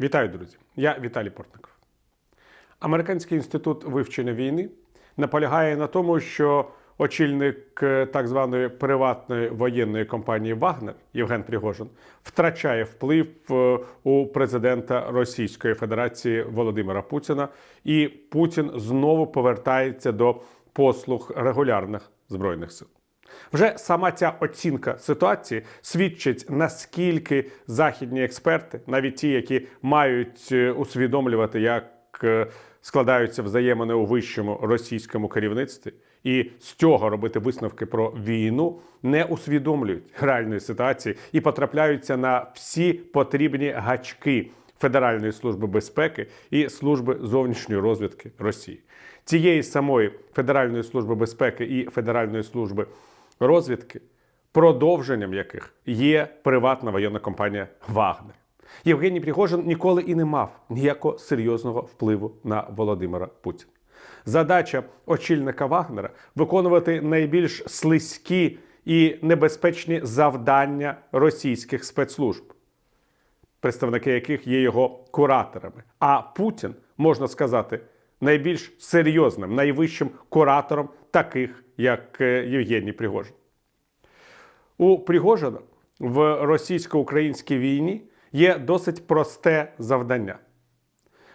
Вітаю, друзі! Я Віталій Портников. Американський інститут вивчення війни наполягає на тому, що очільник е, так званої приватної воєнної компанії Вагнер Євген Пригожин втрачає вплив е, у президента Російської Федерації Володимира Путіна, і Путін знову повертається до послуг регулярних збройних сил. Вже сама ця оцінка ситуації свідчить, наскільки західні експерти, навіть ті, які мають е, усвідомлювати, як е, складаються взаємини у вищому російському керівництві, і з цього робити висновки про війну, не усвідомлюють реальної ситуації і потрапляються на всі потрібні гачки Федеральної служби безпеки і служби зовнішньої розвідки Росії. Цієї самої Федеральної служби безпеки і Федеральної служби розвідки, продовженням яких є приватна воєнна компанія Вагнер. Євгеній Пригожин ніколи і не мав ніякого серйозного впливу на Володимира Путіна. Задача очільника Вагнера виконувати найбільш слизькі і небезпечні завдання російських спецслужб, представники яких є його кураторами. А Путін, можна сказати, найбільш серйозним, найвищим куратором таких, як е, Євгеній Пригожин. У Пригожина в російсько-українській війні є досить просте завдання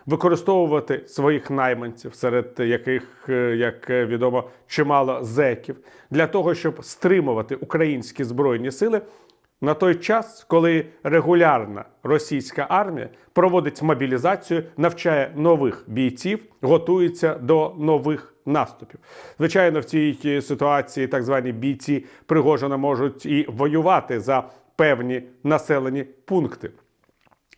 використовувати своїх найманців, серед яких, е, як відомо, чимало зеків, для того, щоб стримувати українські збройні сили на той час, коли регулярна російська армія проводить мобілізацію, навчає нових бійців, готується до нових наступів. Звичайно, в цій ситуації так звані бійці Пригожина можуть і воювати за певні населені пункти.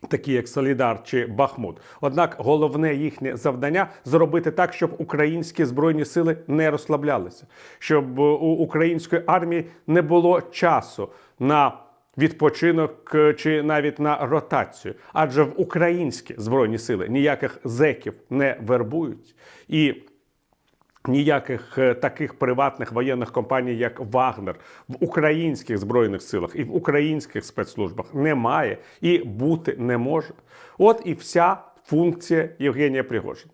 Такі як Солідар чи Бахмут. Однак головне їхнє завдання зробити так, щоб українські збройні сили не розслаблялися, щоб у української армії не було часу на відпочинок е, чи навіть на ротацію. Адже в українські збройні сили ніяких зеків не вербують і. Ніяких е, таких приватних воєнних компаній, як Вагнер, в українських збройних силах і в українських спецслужбах немає і бути не може. От і вся функція Євгенія Пригожина.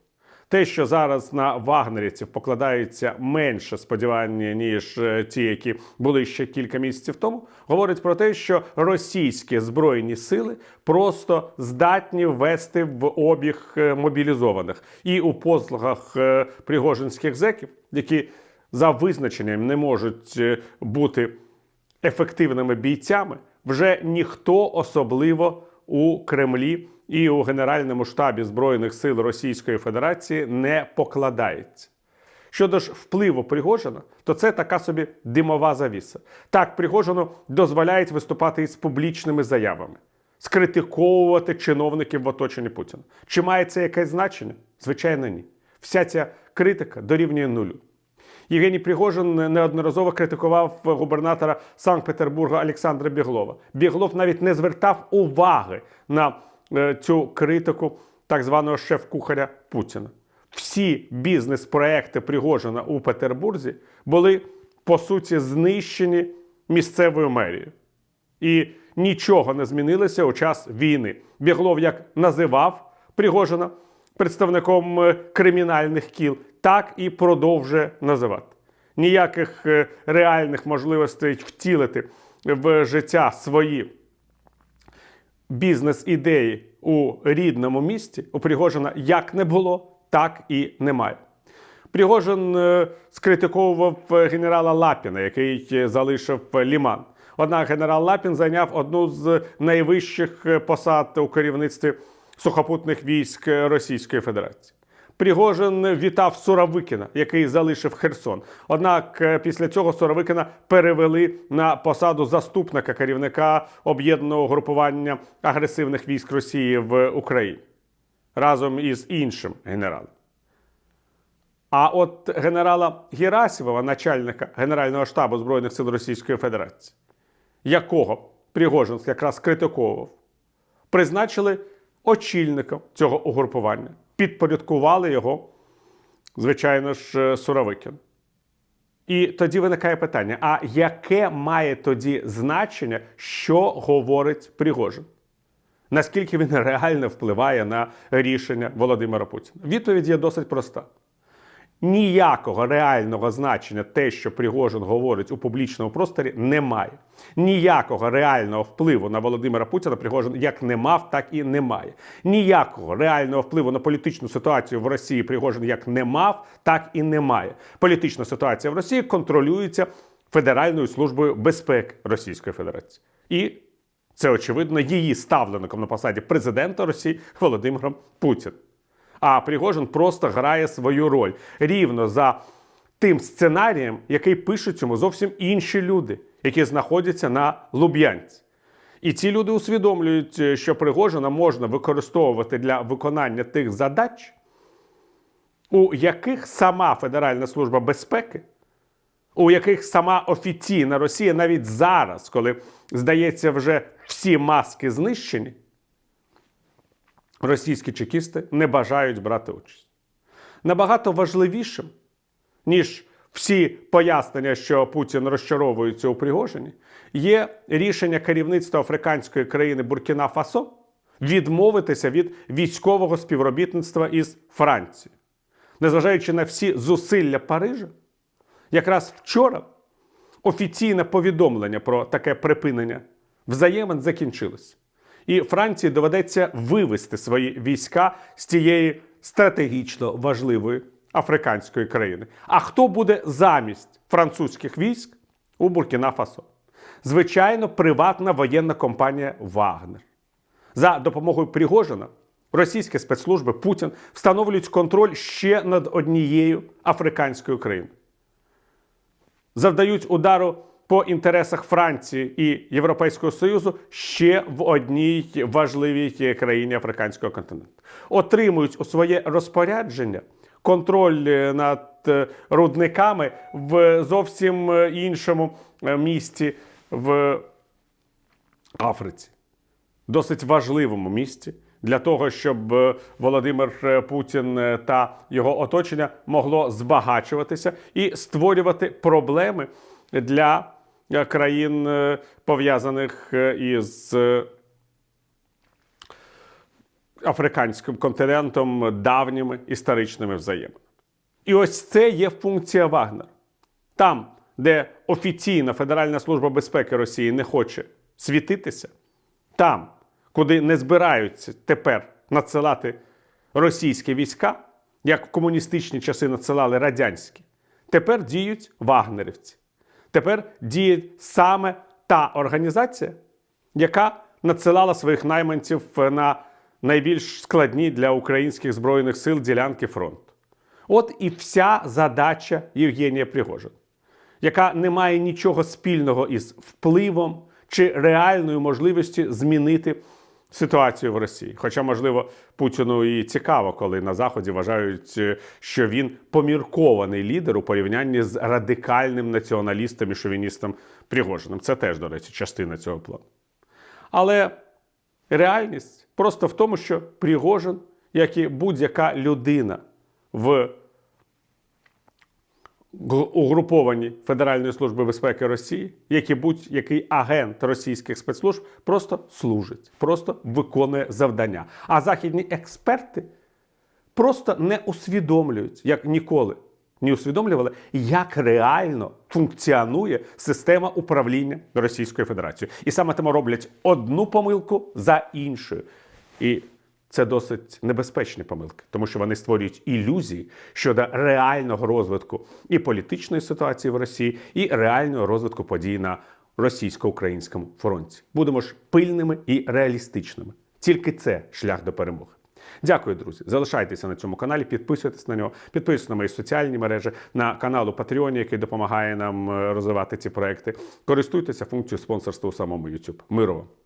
Те, що зараз на вагнерівців покладається менше сподівання, ніж е, ті, які були ще кілька місяців тому, говорить про те, що російські збройні сили просто здатні ввести в обіг е, мобілізованих. І у послугах е, пригожинських зеків, які за визначенням не можуть бути ефективними бійцями, вже ніхто особливо у Кремлі і у Генеральному штабі Збройних сил Російської Федерації не покладається. Щодо ж впливу Пригожина, то це така собі димова завіса. Так, Пригожину дозволяють виступати із публічними заявами, скритиковувати чиновників в оточенні Путіна. Чи має це якесь значення? Звичайно, ні. Вся ця критика дорівнює нулю. Євгеній Пригожин неодноразово критикував губернатора Санкт-Петербурга Олександра Біглова. Біглов навіть не звертав уваги на е, цю критику так званого шеф-кухаря Путіна. Всі бізнес-проекти Пригожина у Петербурзі були по суті знищені місцевою мерією. І нічого не змінилося у час війни. Біглов як називав Пригожина представником е, кримінальних кіл, так і продовжує називати. Ніяких е, реальних можливостей втілити в життя свої бізнес-ідеї у рідному місті у Пригожина як не було, так і немає. Пригожин е, скритиковував генерала Лапіна, який залишив Ліман. Однак генерал Лапін зайняв одну з найвищих посад у керівництві сухопутних військ Російської Федерації. Пригожин вітав Суровикіна, який залишив Херсон. Однак е, після цього Суровикіна перевели на посаду заступника керівника об'єднаного групування агресивних військ Росії в Україні разом із іншим генералом. А от генерала Герасимова, начальника Генерального штабу Збройних сил Російської Федерації, якого Пригожин якраз критиковував, призначили очільником цього угрупування, підпорядкували його, звичайно ж, Суровикін. І тоді виникає питання: а яке має тоді значення, що говорить Пригожин? наскільки він реально впливає на рішення Володимира Путіна? Відповідь є досить проста. Ніякого реального значення те, що Пригожин говорить у публічному просторі, немає. Ніякого реального впливу на Володимира Путіна Пригожин як не мав, так і не має. Ніякого реального впливу на політичну ситуацію в Росії Пригожин як не мав, так і не має. Політична ситуація в Росії контролюється Федеральною службою безпеки Російської Федерації. І це очевидно її ставлеником на посаді президента Росії Володимиром Путіним. А Пригожин просто грає свою роль рівно за тим сценарієм, який пишуть йому зовсім інші люди, які знаходяться на Луб'янці. І ці люди усвідомлюють, е, що Пригожина можна використовувати для виконання тих задач, у яких сама Федеральна служба безпеки, у яких сама офіційна Росія навіть зараз, коли здається, вже всі маски знищені, російські чекісти не бажають брати участь. Набагато важливішим, ніж всі пояснення, що Путін розчаровується у Пригожині, є рішення керівництва африканської країни Буркіна Фасо відмовитися від військового співробітництва із Францією. Незважаючи на всі зусилля Парижа, якраз вчора офіційне повідомлення про таке припинення взаємин закінчилось. І Франції доведеться вивести свої війська з цієї стратегічно важливої африканської країни. А хто буде замість французьких військ у Буркіна Фасо? Звичайно, приватна воєнна компанія Вагнер. За допомогою Пригожина російські спецслужби Путін встановлюють контроль ще над однією африканською країною завдають удару по інтересах Франції і Європейського Союзу ще в одній важливій країні африканського континенту. Отримують у своє розпорядження контроль е, над е, рудниками в зовсім е, іншому місті в Африці досить важливому місці для того, щоб Володимир Путін та його оточення могло збагачуватися і створювати проблеми для країн, е, пов'язаних е, із е, африканським континентом давніми історичними взаєминами. І ось це є функція Вагнера. Там, де офіційна Федеральна служба безпеки Росії не хоче світитися, там, куди не збираються тепер надсилати російські війська, як в комуністичні часи надсилали радянські, тепер діють вагнерівці. Тепер діє саме та організація, яка надсилала своїх найманців на найбільш складні для українських збройних сил ділянки фронту. От і вся задача Євгенія Пригожина, яка не має нічого спільного із впливом чи реальною можливістю змінити ситуацію в Росії. Хоча, можливо, Путіну і цікаво, коли на Заході вважають, е, що він поміркований лідер у порівнянні з радикальним націоналістом і шовіністом Пригожиним. Це теж, до речі, частина цього плану. Але реальність просто в тому, що Пригожин, як і будь-яка людина в угруповані Федеральної служби безпеки Росії, як і будь-який агент російських спецслужб, просто служить, просто виконує завдання. А західні експерти просто не усвідомлюють, як ніколи не усвідомлювали, як реально функціонує система управління Російською Федерацією. І саме тому роблять одну помилку за іншою. І це досить небезпечні помилки, тому що вони створюють ілюзії щодо реального розвитку і політичної ситуації в Росії, і реального розвитку подій на російсько-українському фронті. Будемо ж пильними і реалістичними. Тільки це шлях до перемоги. Дякую, друзі. Залишайтеся на цьому каналі, підписуйтесь на нього, підписуйтесь на мої соціальні мережі, на канал у Patreon, який допомагає нам е, розвивати ці проекти. Користуйтеся функцією спонсорства у самому YouTube. Миру вам!